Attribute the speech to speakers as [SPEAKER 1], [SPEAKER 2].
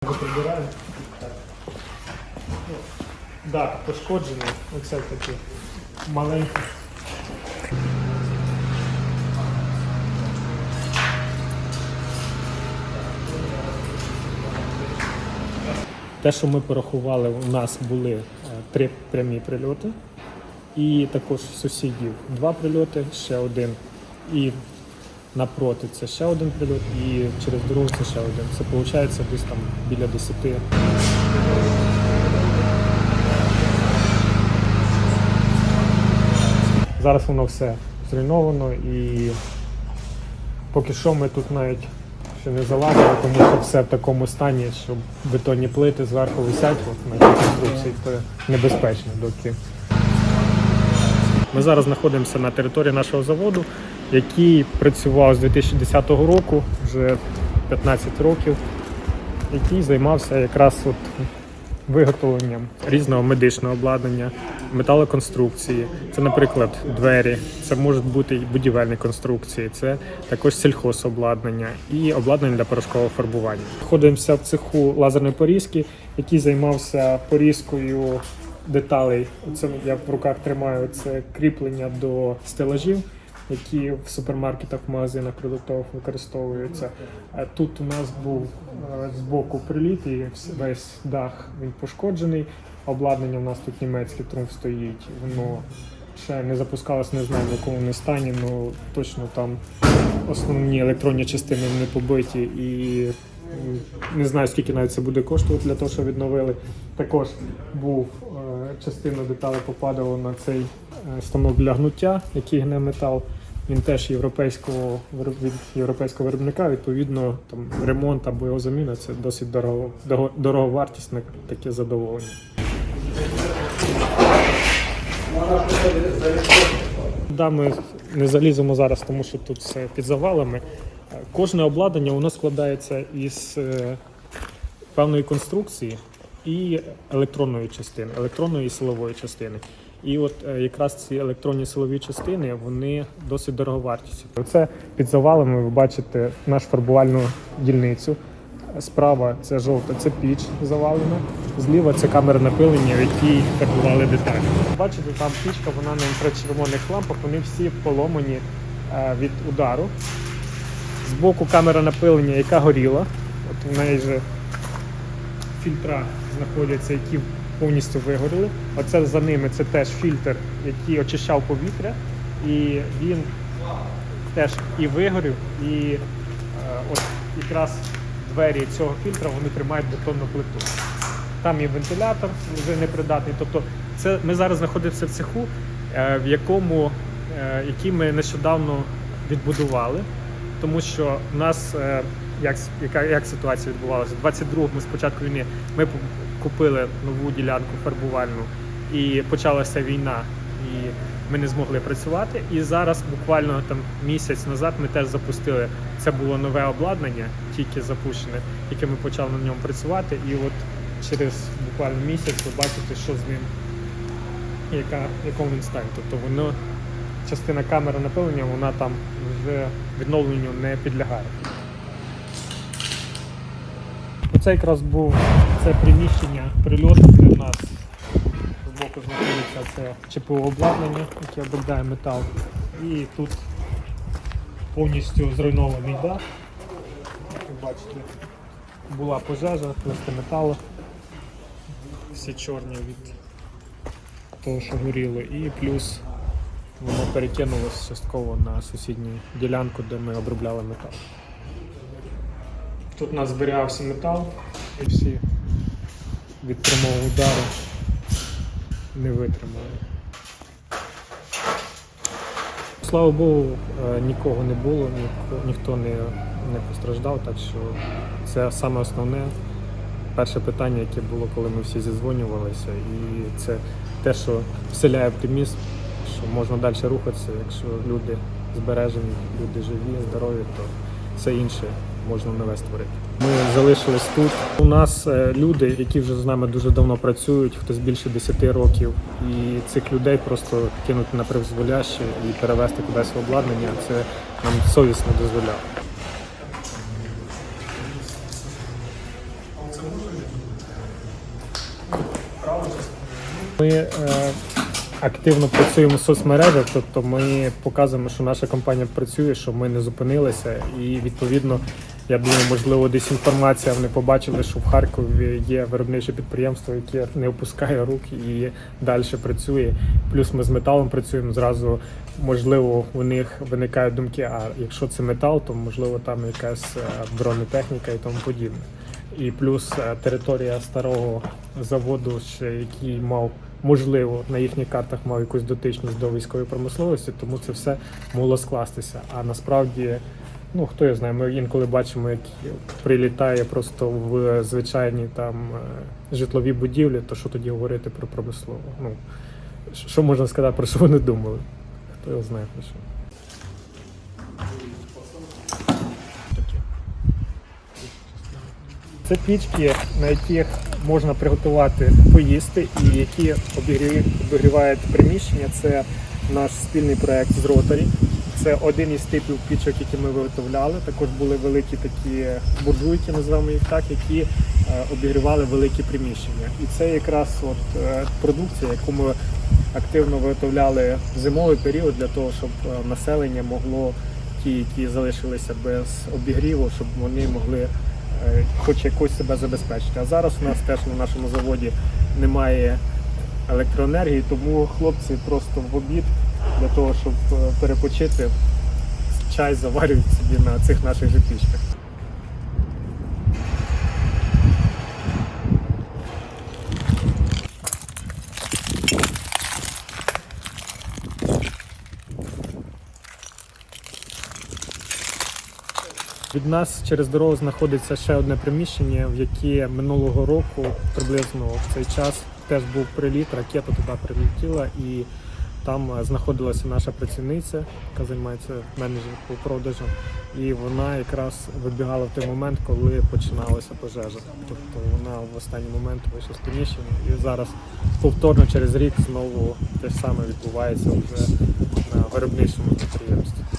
[SPEAKER 1] Прибираємо. Так. Ну, пошкоджений. Оце такі маленькі. Те, що ми порахували, у нас були е, три прямі прильоти, і також сусідів два прильоти, ще один. І напроти це ще один прильот, і через дорогу це ще один. Це виходить десь там біля 10. Зараз воно все зруйновано і поки що ми тут навіть ще не залазили, тому що все в такому стані, що бетонні плити зверху висять от, на конструкції, то небезпечно доки. Ми зараз знаходимося на території нашого заводу, який працював з 2010 року, вже 15 років, який займався якраз от виготовленням різного медичного обладнання, металоконструкції. Це, наприклад, двері, це можуть бути і будівельні конструкції, це також сільхозобладнання і обладнання для порошкового фарбування. Знаходимося в цеху лазерної порізки, який займався порізкою деталей. Це я в руках тримаю це кріплення до стелажів. Які в супермаркетах, в магазинах продуктових використовуються. Тут у нас був е, збоку приліт і весь дах він пошкоджений. Обладнання у нас тут німецький трумф стоїть. Воно ще не запускалось, не знаю в якому вони стані, але точно там основні електронні частини не побиті і не знаю скільки навіть це буде коштувати для того, щоб відновили. Також був е, частина деталей попадала на цей е, станок для гнуття, який гне метал. Він теж європейського від європейського виробника. Відповідно, там ремонт або його заміна це досить дорого, дорого- дороговартісне таке задоволення. Да, ми не заліземо зараз, тому що тут все під завалами. Кожне обладнання воно складається із е, певної конструкції і електронної частини, електронної і силової частини. І от е, якраз ці електронні силові частини вони досить дороговартісні. Оце під завалами ви бачите нашу фарбувальну дільницю. Справа це жовта, це піч завалена. Зліва це камера напилення, в якій фарбували деталі. Бачите, там пічка, вона на інфрачервоних лампах, вони всі поломані е, від удару. Збоку камера напилення, яка горіла. От в неї же фільтра знаходяться, які повністю вигоріли. Оце за ними це теж фільтр, який очищав повітря, і він теж і вигорів, і е, от якраз двері цього фільтра вони тримають бетонну плиту. Там є вентилятор вже непридатний. Тобто, це ми зараз знаходимося в цеху, е, в якому е, який ми нещодавно відбудували, тому що в нас як, яка як ситуація відбувалася? У 22-му з початку війни ми купили нову ділянку фарбувальну і почалася війна, і ми не змогли працювати. І зараз, буквально там місяць назад, ми теж запустили. Це було нове обладнання, тільки запущене, яке ми почали на ньому працювати. І от через буквально місяць ви бачите, що з ним, яка, якому він стані. Тобто воно частина камери напилення, вона там вже відновленню не підлягає. Оце якраз був це приміщення прильоту, де в нас збоку знаходиться це ЧПО обладнання, яке обробляє метал. І тут повністю зруйнований дах. Як ви бачите, була пожежа, листи металу. Всі чорні від того, що горіло. І плюс воно перекинулося частково на сусідню ділянку, де ми обробляли метал. Тут у нас зберігався метал, і всі від прямого удару не витримали. Слава Богу, е, нікого не було, ніхто, не, не постраждав, так що це саме основне перше питання, яке було, коли ми всі зізвонювалися. І це те, що вселяє оптимізм, що можна далі рухатися, якщо люди збережені, люди живі, здорові, то все інше можна нове створити. Ми залишились тут. У нас е, люди, які вже з нами дуже давно працюють, хтось більше 10 років, і цих людей просто кинути на призволяще і перевезти кудись в обладнання, це нам совість не дозволяє. Ми е, активно працюємо в соцмережах, тобто ми показуємо, що наша компанія працює, що ми не зупинилися, і відповідно. Я думаю, можливо, десь інформація вони побачили, що в Харкові є виробниче підприємство, яке не опускає рук і далі працює. Плюс ми з металом працюємо. Зразу можливо у них виникають думки. А якщо це метал, то можливо там якась е, бронетехніка і тому подібне. І плюс е, територія старого заводу, ще який мав можливо на їхніх картах мав якусь дотичність до військової промисловості, тому це все могло скластися. А насправді, ну хто я знає, ми інколи бачимо, як прилітає просто в звичайні там е, житлові будівлі, то що тоді говорити про промислову? Ну що можна сказати, про що вони думали? Хто його знає про що? Це пічки, на яких можна приготувати поїсти і які обігрівають приміщення. Це наш спільний проект з Rotary. Це один із типів пічок, які ми виготовляли. Також були великі такі буржуйки, називаємо їх так, які е, обігрівали великі приміщення. І це якраз от е, продукція, яку ми активно виготовляли в зимовий період для того, щоб е, населення могло ті, які залишилися без обігріву, щоб вони могли хоч якось себе забезпечити. А зараз у нас теж на нашому заводі немає електроенергії, тому хлопці просто в обід для того, щоб е, перепочити, чай заварюють собі на цих наших же. Від нас через дорогу знаходиться ще одне приміщення, в яке минулого року приблизно в цей час теж був приліт, ракета туди прилетіла і там е, знаходилася наша працівниця, яка займається менеджер по продажам, і вона якраз вибігала в той момент, коли починалася пожежа. Тобто вона в останній момент вийшла з приміщення і зараз повторно через рік знову те ж саме відбувається вже на виробничому підприємстві.